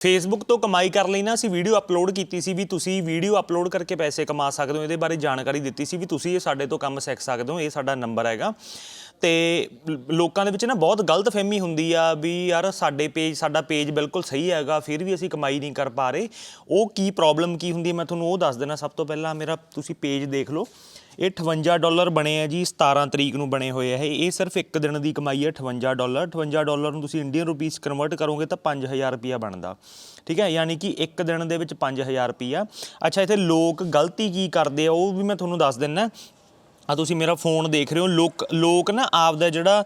Facebook ਤੋਂ ਕਮਾਈ ਕਰ ਲਈ ਨਾ, ਅਸੀਂ ਵੀਡੀਓ ਅਪਲੋਡ ਕੀਤੀ ਸੀ ਵੀ ਤੁਸੀਂ ਵੀਡੀਓ ਅਪਲੋਡ ਕਰਕੇ ਪੈਸੇ ਕਮਾ ਸਕਦੇ ਹੋ, ਇਹਦੇ ਬਾਰੇ ਜਾਣਕਾਰੀ ਦਿੱਤੀ ਸੀ ਵੀ ਤੁਸੀਂ ਇਹ ਸਾਡੇ ਤੋਂ ਕੰਮ ਸਿੱਖ ਸਕਦੇ ਹੋ, ਇਹ ਸਾਡਾ ਨੰਬਰ ਹੈਗਾ। ਤੇ ਲੋਕਾਂ ਦੇ ਵਿੱਚ ਨਾ ਬਹੁਤ ਗਲਤ ਫਹਿਮੀ ਹੁੰਦੀ ਆ ਵੀ ਯਾਰ ਸਾਡੇ ਪੇਜ ਸਾਡਾ ਪੇਜ ਬਿਲਕੁਲ ਸਹੀ ਹੈਗਾ, ਫਿਰ ਵੀ ਅਸੀਂ ਕਮਾਈ ਨਹੀਂ ਕਰ ਪਾ ਰਹੇ। ਉਹ ਕੀ ਪ੍ਰੋਬਲਮ ਕੀ ਹੁੰਦੀ ਹੈ ਮੈਂ ਤੁਹਾਨੂੰ ਉਹ ਦੱਸ ਦੇਣਾ। ਸਭ ਤੋਂ ਪਹਿਲਾਂ ਮੇਰਾ ਤੁਸੀਂ ਪੇਜ ਦੇਖ ਲਓ। ਇਹ 58 ਡਾਲਰ ਬਣੇ ਆ ਜੀ 17 ਤਰੀਕ ਨੂੰ ਬਣੇ ਹੋਏ ਆ ਇਹ। ਇਹ ਸਿਰਫ ਇੱਕ ਦਿਨ ਦੀ ਕਮਾਈ ਹੈ 58 ਡਾਲਰ। 58 ਡਾਲਰ ਨੂੰ ਤੁਸੀਂ ਇੰਡੀਅਨ ਰੁਪੀਸ ਕਨਵਰਟ ਕਰੋਗੇ ਤਾਂ 5000 ਰੁਪਿਆ ਬਣਦਾ। ਠੀਕ ਹੈ, ਯਾਨੀ ਕਿ ਇੱਕ ਦਿਨ ਦੇ ਵਿੱਚ 5000 ਰੁਪਿਆ ਅੱਛਾ, ਇੱਥੇ ਲੋਕ ਗਲਤੀ ਕੀ ਕਰਦੇ ਆ, ਉਹ ਵੀ ਮੈਂ ਤੁਹਾਨੂੰ ਦੱਸ ਦਿੰਨਾ। ਆ ਤੁਸੀਂ ਮੇਰਾ ਫੋਨ ਦੇਖ ਰਹੇ ਹੋ। ਲੋਕ ਲੋਕ ਨਾ ਆਪ ਦਾ ਜਿਹੜਾ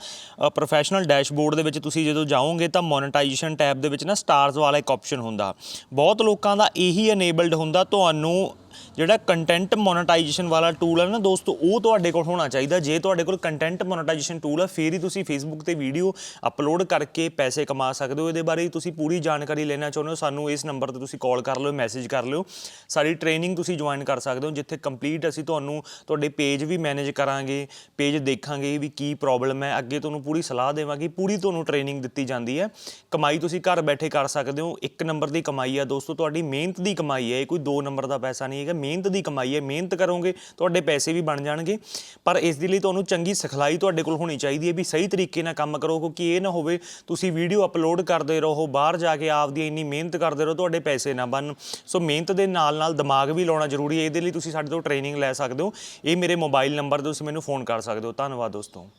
ਪ੍ਰੋਫੈਸ਼ਨਲ ਡੈਸ਼ਬੋਰਡ ਦੇ ਵਿੱਚ ਤੁਸੀਂ ਜਦੋਂ ਜਾਓਗੇ ਤਾਂ ਮੋਨੇਟਾਈਜੇਸ਼ਨ ਟੈਬ ਦੇ ਵਿੱਚ ਨਾ ਸਟਾਰਸ ਵਾਲਾ ਇੱਕ ਆਪਸ਼ਨ ਹੁੰਦਾ। ਬਹੁਤ ਲੋਕਾਂ ਦਾ ਇਹੀ ਅਨੇਬਲਡ ਹੁੰਦਾ, ਤੁਹਾਨੂੰ ਜਿਹੜਾ ਕੰਟੈਂਟ ਮੋਨੇਟਾਈਜੇਸ਼ਨ ਵਾਲਾ ਟੂਲ ਹੈ ਨਾ ਦੋਸਤੋ, ਉਹ ਤੁਹਾਡੇ ਕੋਲ ਹੋਣਾ ਚਾਹੀਦਾ। ਜੇ ਤੁਹਾਡੇ ਕੋਲ ਕੰਟੈਂਟ ਮੋਨੇਟਾਈਜੇਸ਼ਨ ਟੂਲ ਹੈ ਫੇਰ ਹੀ ਤੁਸੀਂ ਫੇਸਬੁੱਕ ਤੇ ਵੀਡੀਓ ਅਪਲੋਡ ਕਰਕੇ ਪੈਸੇ ਕਮਾ ਸਕਦੇ ਹੋ। ਇਹਦੇ ਬਾਰੇ ਤੁਸੀਂ ਪੂਰੀ ਜਾਣਕਾਰੀ ਲੈਣਾ ਚਾਹੁੰਦੇ ਹੋ। ਸਾਨੂੰ ਇਸ ਨੰਬਰ ਤੇ ਤੁਸੀਂ ਕਾਲ ਕਰ ਲਿਓ ਮੈਸੇਜ ਕਰ ਲਿਓ। ਸਾਡੀ ਟ੍ਰੇਨਿੰਗ ਤੁਸੀਂ ਜੁਆਇਨ ਕਰ ਸਕਦੇ ਹੋ, ਜਿੱਥੇ ਕੰਪਲੀਟ ਅਸੀਂ ਤੁਹਾਨੂੰ ਤੁਹਾਡੇ ਪੇਜ ਵੀ ਮੈਨੇਜ ਕਰਾਂਗੇ ਪੇਜ ਦੇਖਾਂਗੇ ਵੀ ਕੀ ਪ੍ਰੋਬਲਮ ਹੈ। ਅੱਗੇ ਤੁਹਾਨੂੰ ਪੂਰੀ ਸਲਾਹ ਦੇਵਾਂਗੇ, ਪੂਰੀ ਤੁਹਾਨੂੰ ਟ੍ਰੇਨਿੰਗ ਦਿੱਤੀ ਜਾਂਦੀ ਹੈ। ਕਮਾਈ ਤੁਸੀਂ ਘਰ ਬੈਠੇ ਕਰ ਸਕਦੇ ਹੋ। ਇੱਕ ਨੰਬਰ ਦੀ ਕਮਾਈ ਹੈ ਦੋਸਤੋ, ਤੁਹਾਡੀ ਮਿਹਨਤ ਦੀ ਕਮਾਈ ਹੈ। ਇਹ ਕੋਈ ਦੋ ਨੰਬਰ ਦਾ ਪੈਸਾ ਨਹੀਂ ਹੈਗਾ। ਮਿਹਨਤ ਦੀ ਕਮਾਈ ਹੈ, ਮਿਹਨਤ ਕਰੋਗੇ, ਤੁਹਾਡੇ ਪੈਸੇ ਵੀ ਬਣ ਜਾਣਗੇ। ਪਰ ਇਸ ਦੇ ਲਈ ਤੁਹਾਨੂੰ ਚੰਗੀ ਸਿਖਲਾਈ ਤੁਹਾਡੇ ਕੋਲ ਹੋਣੀ ਚਾਹੀਦੀ ਹੈ ਵੀ ਸਹੀ ਤਰੀਕੇ ਨਾਲ ਕੰਮ ਕਰੋ, ਕਿਉਂਕਿ ਇਹ ਨਾ ਹੋਵੇ ਤੁਸੀਂ ਵੀਡੀਓ ਅਪਲੋਡ ਕਰਦੇ ਰਹੋ, ਬਾਹਰ ਜਾ ਕੇ ਆਪਦੀ ਇੰਨੀ ਮਿਹਨਤ ਕਰਦੇ ਰਹੋ, ਤੁਹਾਡੇ ਪੈਸੇ ਨਾ ਬਣਨ। ਸੋ ਮਿਹਨਤ ਦੇ ਨਾਲ ਨਾਲ ਦਿਮਾਗ ਵੀ ਲਾਉਣਾ ਜ਼ਰੂਰੀ ਹੈ, ਇਹਦੇ ਲਈ ਤੁਸੀਂ ਸਾਡੇ ਤੋਂ ਟ੍ਰੇਨਿੰਗ ਲੈ ਸਕਦੇ ਹੋ। ਇਹ ਮੇਰੇ ਮੋਬਾਈਲ ਨੰਬਰ ਤੇ ਤੁਸੀਂ ਮੈਨੂੰ ਫੋਨ ਕਰ ਸਕਦੇ ਹੋ। ਧੰਨਵਾਦ ਦੋਸਤੋ।